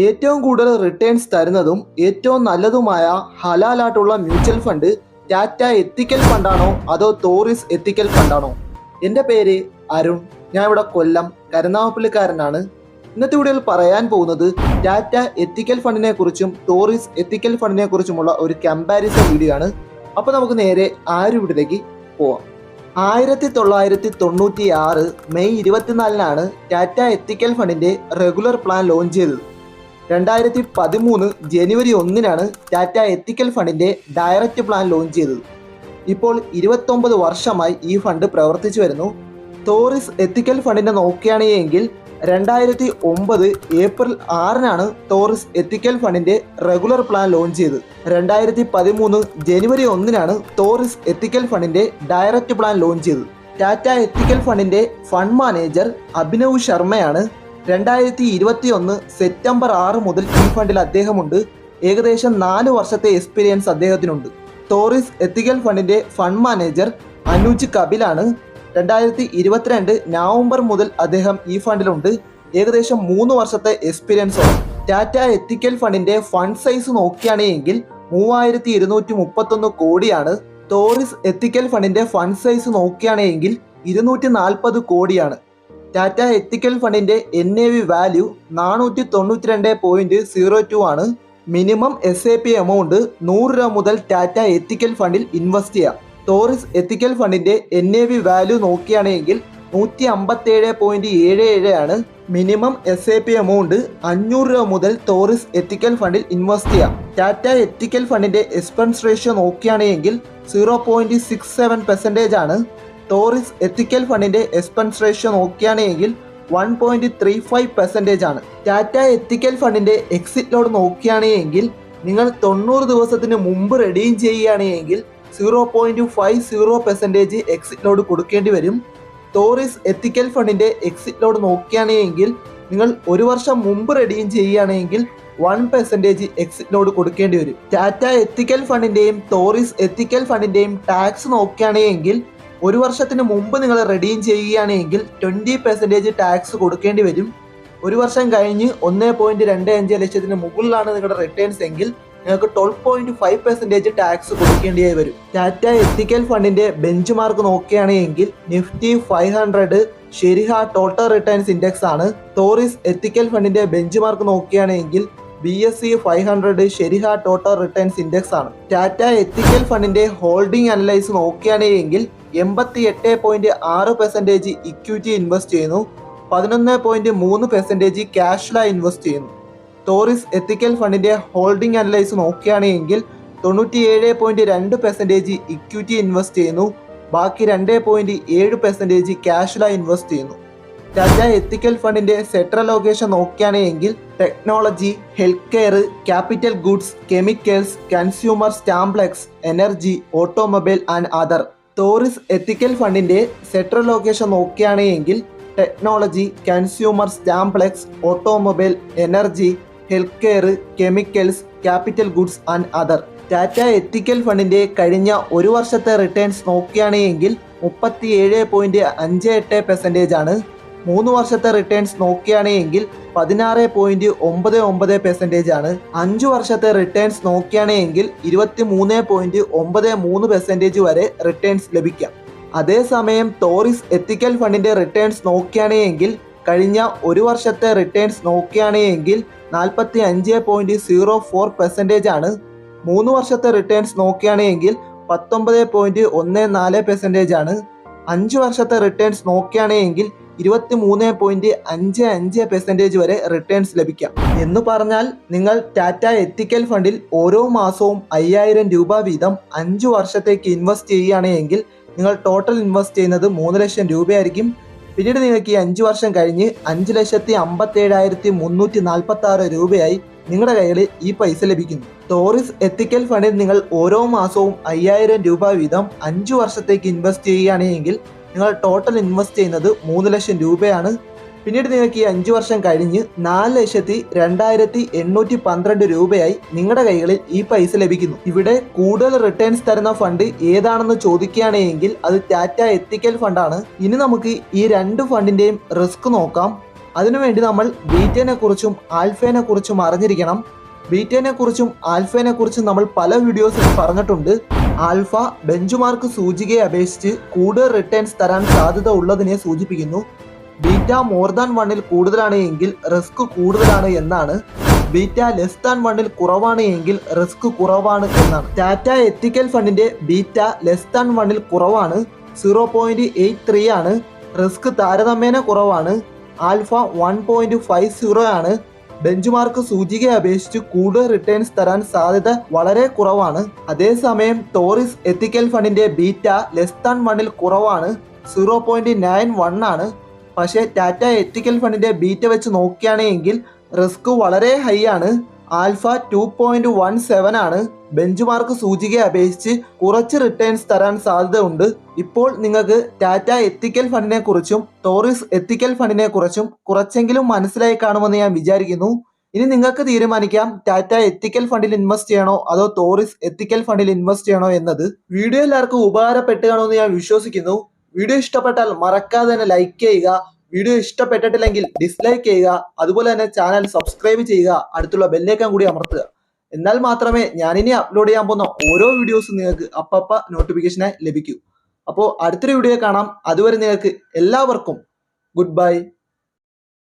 ഏറ്റവും കൂടുതൽ റിട്ടേൺസ് തരുന്നതും ഏറ്റവും നല്ലതുമായ ഹലാലായിട്ടുള്ള മ്യൂച്വൽ ഫണ്ട് ടാറ്റ എത്തിക്കൽ ഫണ്ടാണോ അതോ തോറിസ് എത്തിക്കൽ ഫണ്ടാണോ എന്റെ പേര് അരുൺ. ഞാൻ ഇവിടെ കൊല്ലം കരുനാഗപ്പള്ളിക്കാരനാണ്. ഇന്നത്തെ വീഡിയോയിൽ പറയാൻ പോകുന്നത് ടാറ്റ എത്തിക്കൽ ഫണ്ടിനെ കുറിച്ചും ടോറിസ് എത്തിക്കൽ ഫണ്ടിനെ കുറിച്ചുമുള്ള ഒരു കമ്പാരിസൺ വീഡിയോ ആണ്. അപ്പോൾ നമുക്ക് നേരെ ആ ഒരു വീട്ടിലേക്ക് പോവാം. ആയിരത്തി തൊള്ളായിരത്തി തൊണ്ണൂറ്റി ആറ് മെയ് ഇരുപത്തിനാലിനാണ് ടാറ്റ എത്തിക്കൽ ഫണ്ടിന്റെ റെഗുലർ പ്ലാൻ ലോഞ്ച് ചെയ്തത്. രണ്ടായിരത്തി പതിമൂന്ന് ജനുവരി ഒന്നിനാണ് ടാറ്റ എത്തിക്കൽ ഫണ്ടിന്റെ ഡയറക്റ്റ് പ്ലാൻ ലോഞ്ച് ചെയ്തത്. ഇപ്പോൾ ഇരുപത്തൊമ്പത് വർഷമായി ഈ ഫണ്ട് പ്രവർത്തിച്ചു വരുന്നു. തോറിസ് എത്തിക്കൽ ഫണ്ടിനെ നോക്കുകയാണെങ്കിൽ രണ്ടായിരത്തി ഒമ്പത് ഏപ്രിൽ ആറിനാണ് തോറിസ് എത്തിക്കൽ ഫണ്ടിന്റെ റെഗുലർ പ്ലാൻ ലോഞ്ച് ചെയ്തത്. രണ്ടായിരത്തി പതിമൂന്ന് ജനുവരി ഒന്നിനാണ് തോറിസ് എത്തിക്കൽ ഫണ്ടിന്റെ ഡയറക്റ്റ് പ്ലാൻ ലോഞ്ച് ചെയ്തത്. ടാറ്റ എത്തിക്കൽ ഫണ്ടിന്റെ ഫണ്ട് മാനേജർ അഭിനവ് ശർമ്മയാണ് രണ്ടായിരത്തി ഇരുപത്തി ഒന്ന് സെപ്റ്റംബർ ആറ് മുതൽ ഈ ഫണ്ടിൽ അദ്ദേഹമുണ്ട്. ഏകദേശം നാല് വർഷത്തെ എക്സ്പീരിയൻസ് അദ്ദേഹത്തിനുണ്ട്. തോറിസ് എത്തിക്കൽ ഫണ്ടിന്റെ ഫണ്ട് മാനേജർ അനുജ് കപിലാണ്. രണ്ടായിരത്തി ഇരുപത്തിരണ്ട് നവംബർ മുതൽ അദ്ദേഹം ഈ ഫണ്ടിലുണ്ട്. ഏകദേശം മൂന്ന് വർഷത്തെ എക്സ്പീരിയൻസ് ടാറ്റ എത്തിക്കൽ ഫണ്ടിന്റെ ഫണ്ട് സൈസ് നോക്കുകയാണെങ്കിൽ മൂവായിരത്തി ഇരുന്നൂറ്റി മുപ്പത്തൊന്ന് കോടിയാണ്. തോറിസ് എത്തിക്കൽ ഫണ്ടിന്റെ ഫണ്ട് സൈസ് നോക്കുകയാണെങ്കിൽ ഇരുന്നൂറ്റി നാൽപ്പത് കോടിയാണ്. ടാറ്റ എത്തിക്കൽ ഫണ്ടിന്റെ എൻ എ വി വാല്യൂ നാനൂറ്റി തൊണ്ണൂറ്റി രണ്ട് പോയിന്റ് സീറോ ടു ആണ്. Minimum S I P amount നൂറ് രൂപ മുതൽ ടാറ്റ എത്തിക്കൽ ഫണ്ടിൽ ഇൻവെസ്റ്റ് ചെയ്യാം. ടോറിസ് എത്തിക്കൽ ഫണ്ടിന്റെ എൻ എ വി വാല്യൂ നോക്കുകയാണെങ്കിൽ നൂറ്റി അമ്പത്തേഴ് പോയിന്റ് ഏഴ് ഏഴ് ആണ്. Minimum S I P amount അഞ്ഞൂറ് രൂപ മുതൽ ടോറിസ് എത്തിക്കൽ ഫണ്ടിൽ ഇൻവെസ്റ്റ് ചെയ്യാം. ടാറ്റ എത്തിക്കൽ ഫണ്ടിന്റെ എക്സ്പെൻസ് റേഷ്യോ നോക്കുകയാണെങ്കിൽ zero point six seven percentage ആണ്. ടോറിസ് എത്തിക്കൽ ഫണ്ടിന്റെ എക്സ്പെൻസ് റേഷ്യോ നോക്കുകയാണെങ്കിൽ one point three five percentage ആണ്. ടാറ്റ എത്തിക്കൽ ഫണ്ടിന്റെ എക്സിറ്റ് ലോഡ് നോക്കുകയാണെങ്കിൽ നിങ്ങൾ തൊണ്ണൂറ് ദിവസത്തിന് മുമ്പ് റെഡീം ചെയ്യുകയാണെങ്കിൽ zero point five zero percentage exit load കൊടുക്കേണ്ടി വരും. ടോറിസ് എത്തിക്കൽ ഫണ്ടിന്റെ എക്സിറ്റ് ലോഡ് നോക്കുകയാണെങ്കിൽ നിങ്ങൾ ഒരു വർഷം മുമ്പ് റെഡീം ചെയ്യുകയാണെങ്കിൽ വൺ പെർസെന്റേജ് എക്സിറ്റ് ലോഡ് കൊടുക്കേണ്ടി വരും. ടാറ്റ എത്തിക്കൽ ഫണ്ടിന്റെയും ടോറിസ് എത്തിക്കൽ ഫണ്ടിന്റെയും ടാക്സ് നോക്കുകയാണെങ്കിൽ ഒരു വർഷത്തിന് മുമ്പ് നിങ്ങൾ റെഡീം ചെയ്യുകയാണെങ്കിൽ ട്വന്റി പെർസെന്റേജ് ടാക്സ് കൊടുക്കേണ്ടി വരും. ഒരു വർഷം കഴിഞ്ഞ് ഒന്ന് പോയിന്റ് രണ്ട് അഞ്ച് ലക്ഷത്തിന് മുകളിലാണ് നിങ്ങളുടെ റിട്ടേൺസ് എങ്കിൽ നിങ്ങൾക്ക് twelve point five percentage tax കൊടുക്കേണ്ടിയായി വരും. ടാറ്റ എത്തിക്കൽ ഫണ്ടിന്റെ ബെഞ്ച് മാർക്ക് നോക്കുകയാണെങ്കിൽ Nifty five hundred Shariah total returns index ആണ്. ടോറിസ് എത്തിക്കൽ ഫണ്ടിന്റെ ബെഞ്ച് മാർക്ക് നോക്കുകയാണെങ്കിൽ B S E five hundred Shariah total returns index ആണ്. ടാറ്റ എത്തിക്കൽ ഫണ്ടിന്റെ ഹോൾഡിംഗ് അനലൈസ് നോക്കുകയാണെങ്കിൽ എൺപത്തി എട്ട് പോയിന്റ് ആറ് പെർസെന്റേജ് ഇക്വിറ്റി ഇൻവെസ്റ്റ് ചെയ്യുന്നു. പതിനൊന്ന് പോയിന്റ് മൂന്ന് പെർസെന്റേജ് ക്യാഷിലായി ഇൻവെസ്റ്റ് ചെയ്യുന്നു. ടോറിസ് എത്തിക്കൽ ഫണ്ടിന്റെ ഹോൾഡിംഗ് അനലൈസ് നോക്കുകയാണെങ്കിൽ തൊണ്ണൂറ്റിയേഴ് പോയിന്റ് രണ്ട് പെർസെന്റേജ് ഇക്വിറ്റി ഇൻവെസ്റ്റ് ചെയ്യുന്നു. ബാക്കി രണ്ട് പോയിന്റ് ഏഴ് പെർസെന്റേജ് ക്യാഷിലായി ഇൻവെസ്റ്റ് ചെയ്യുന്നു. ടാറ്റ എത്തിക്കൽ ഫണ്ടിന്റെ സെട്രൽ ലൊക്കേഷൻ നോക്കുകയാണെങ്കിൽ technology health care capital goods chemicals consumer staples energy automobile and other Taurus ethical ഫണ്ടിന്റെ സെട്രൽ ലൊക്കേഷൻ നോക്കുകയാണെങ്കിൽ technology consumer staples automobile energy health care chemicals capital goods and other Tata ethical ഫണ്ടിന്റെ കഴിഞ്ഞ ഒരു വർഷത്തെ returns നോക്കുകയാണെങ്കിൽ മുപ്പത്തി ഏഴ് point അഞ്ച് എട്ട് പെർസെന്റേജ് ആണ്. മൂന്ന് വർഷത്തെ റിട്ടേൺസ് നോക്കുകയാണെങ്കിൽ പതിനാറ് പോയിന്റ് ഒമ്പത് ഒമ്പത് പെർസെന്റേജ് ആണ്. അഞ്ചു വർഷത്തെ റിട്ടേൺസ് നോക്കുകയാണെങ്കിൽ ഇരുപത്തി മൂന്ന് പോയിന്റ് ഒമ്പത് മൂന്ന് പെർസെന്റേജ് വരെ റിട്ടേൺസ് ലഭിക്കാം. അതേസമയം ടോറിസ് എത്തിക്കൽ ഫണ്ടിന്റെ റിട്ടേൺസ് നോക്കുകയാണെങ്കിൽ കഴിഞ്ഞ ഒരു വർഷത്തെ റിട്ടേൺസ് നോക്കുകയാണെങ്കിൽ നാൽപ്പത്തി അഞ്ച് പോയിന്റ് സീറോ ഫോർ പെർസെന്റേജ് ആണ്. മൂന്ന് വർഷത്തെ റിട്ടേൺസ് നോക്കുകയാണെങ്കിൽ പത്തൊമ്പത് പോയിന്റ് ഒന്ന് നാല് പെർസെന്റേജ് ആണ്. അഞ്ച് വർഷത്തെ റിട്ടേൺസ് നോക്കുകയാണെങ്കിൽ ഇരുപത്തി മൂന്ന് പോയിന്റ് അഞ്ച് അഞ്ച് പെർസെന്റേജ് വരെ റിട്ടേൺസ് ലഭിക്കാം. എന്ന് പറഞ്ഞാൽ നിങ്ങൾ ടാറ്റ എത്തിക്കൽ ഫണ്ടിൽ ഓരോ മാസവും അയ്യായിരം രൂപ വീതം അഞ്ച് വർഷത്തേക്ക് ഇൻവെസ്റ്റ് ചെയ്യുകയാണെങ്കിൽ നിങ്ങൾ ടോട്ടൽ ഇൻവെസ്റ്റ് ചെയ്യുന്നത് മൂന്ന് ലക്ഷം രൂപയായിരിക്കും. പിന്നീട് നിങ്ങൾക്ക് ഈ അഞ്ച് വർഷം കഴിഞ്ഞ് അഞ്ച് ലക്ഷത്തി അമ്പത്തി ഏഴായിരത്തി മുന്നൂറ്റി നാൽപ്പത്തി ആറ് രൂപയായി നിങ്ങളുടെ കയ്യിൽ ഈ പൈസ ലഭിക്കുന്നു. ടോറിസ് എത്തിക്കൽ ഫണ്ടിൽ നിങ്ങൾ ഓരോ മാസവും അയ്യായിരം രൂപ വീതം അഞ്ച് വർഷത്തേക്ക് ഇൻവെസ്റ്റ് ചെയ്യുകയാണെങ്കിൽ നിങ്ങൾ ടോട്ടൽ ഇൻവെസ്റ്റ് ചെയ്യുന്നത് മൂന്ന് ലക്ഷം രൂപയാണ്. പിന്നീട് നിങ്ങൾക്ക് ഈ അഞ്ച് വർഷം കഴിഞ്ഞ് നാല് ലക്ഷത്തി രണ്ടായിരത്തി എണ്ണൂറ്റി പന്ത്രണ്ട് രൂപയായി നിങ്ങളുടെ കൈകളിൽ ഈ പൈസ ലഭിക്കുന്നു. ഇവിടെ കൂടുതൽ റിട്ടേൺസ് തരുന്ന ഫണ്ട് ഏതാണെന്ന് ചോദിക്കുകയാണെങ്കിൽ അത് ടാറ്റ എത്തിക്കൽ ഫണ്ടാണ് ഇനി നമുക്ക് ഈ രണ്ട് ഫണ്ടിന്റെയും റിസ്ക് നോക്കാം. അതിനുവേണ്ടി നമ്മൾ ബീറ്റേനെ കുറിച്ചും ആൽഫേനെ കുറിച്ചും അറിഞ്ഞിരിക്കണം. ബീറ്റേനെ കുറിച്ചും ആൽഫേനെ കുറിച്ചും നമ്മൾ പല വീഡിയോസിൽ പറഞ്ഞിട്ടുണ്ട്. ആൽഫ ബെഞ്ച് മാർക്ക് സൂചികയെ അപേക്ഷിച്ച് കൂടുതൽ റിട്ടേൺസ് തരാൻ സാധ്യത ഉള്ളതിനെ സൂചിപ്പിക്കുന്നു. ബീറ്റ മോർ ദാൻ വണ്ണിൽ കൂടുതലാണ് എങ്കിൽ റിസ്ക് കൂടുതലാണ് എന്നാണ്. ബീറ്റ ലെസ് ദാൻ വണ്ണിൽ കുറവാണ് എങ്കിൽ റിസ്ക് കുറവാണ് എന്നാണ്. ടാറ്റ എത്തിക്കൽ ഫണ്ടിന്റെ ബീറ്റ ലെസ് ദാൻ വണ്ണിൽ കുറവാണ്. സീറോ പോയിന്റ് എയ്റ്റ് ത്രീ ആണ്. റിസ്ക് താരതമ്യേന കുറവാണ്. Alpha one point five zero ആണ്. ബെഞ്ച് മാർക്ക് സൂചികയെ അപേക്ഷിച്ച് കൂടുതൽ റിട്ടേൺസ് തരാൻ സാധ്യത വളരെ കുറവാണ്. അതേസമയം ടോറിസ് എത്തിക്കൽ ഫണ്ടിന്റെ ബീറ്റ ലെസ് ദാൻ വണ്ണിൽ കുറവാണ്. സീറോ പോയിന്റ് നയൻ വൺ ആണ്. പക്ഷേ ടാറ്റ എത്തിക്കൽ ഫണ്ടിന്റെ ബീറ്റ വെച്ച് നോക്കുകയാണെങ്കിൽ റിസ്ക് വളരെ ഹൈ ആണ്. Alpha two point one seven ആണ്. ബെഞ്ച് മാർക്ക് സൂചികയെ അപേക്ഷിച്ച് കുറച്ച് റിട്ടേൺസ് തരാൻ സാധ്യതയുണ്ട്. ഇപ്പോൾ നിങ്ങൾക്ക് ടാറ്റ എത്തിക്കൽ ഫണ്ടിനെ കുറിച്ചും ടോറിസ് എത്തിക്കൽ ഫണ്ടിനെ കുറിച്ചും കുറച്ചെങ്കിലും മനസ്സിലായി കാണുമെന്ന് ഞാൻ വിചാരിക്കുന്നു. ഇനി നിങ്ങൾക്ക് തീരുമാനിക്കാം ടാറ്റ എത്തിക്കൽ ഫണ്ടിൽ ഇൻവെസ്റ്റ് ചെയ്യണോ അതോ ടോറിസ് എത്തിക്കൽ ഫണ്ടിൽ ഇൻവെസ്റ്റ് ചെയ്യണോ എന്നത്. വീഡിയോ എല്ലാവർക്കും ഉപകാരപ്പെട്ടുകയാണോ കാണുമെന്ന് ഞാൻ വിശ്വസിക്കുന്നു. വീഡിയോ ഇഷ്ടപ്പെട്ടാൽ മറക്കാതെ തന്നെ ലൈക്ക് ചെയ്യുക വീഡിയോ ഇഷ്ടപ്പെട്ടിട്ടില്ലെങ്കിൽ ഡിസ്ലൈക്ക് ചെയ്യുക അതുപോലെ തന്നെ ചാനൽ സബ്സ്ക്രൈബ് ചെയ്യുക അടുത്തുള്ള ബെല്ലേക്കാൻ കൂടി അമർത്തുക. എന്നാൽ മാത്രമേ ഞാനിനി അപ്ലോഡ് ചെയ്യാൻ പോകുന്ന ഓരോ വീഡിയോസും നിങ്ങൾക്ക് അപ്പപ്പ നോട്ടിഫിക്കേഷനായി ലഭിക്കൂ. അപ്പോൾ അടുത്തൊരു വീഡിയോ കാണാം. അതുവരെ നിങ്ങൾക്ക് എല്ലാവർക്കും ഗുഡ് ബൈ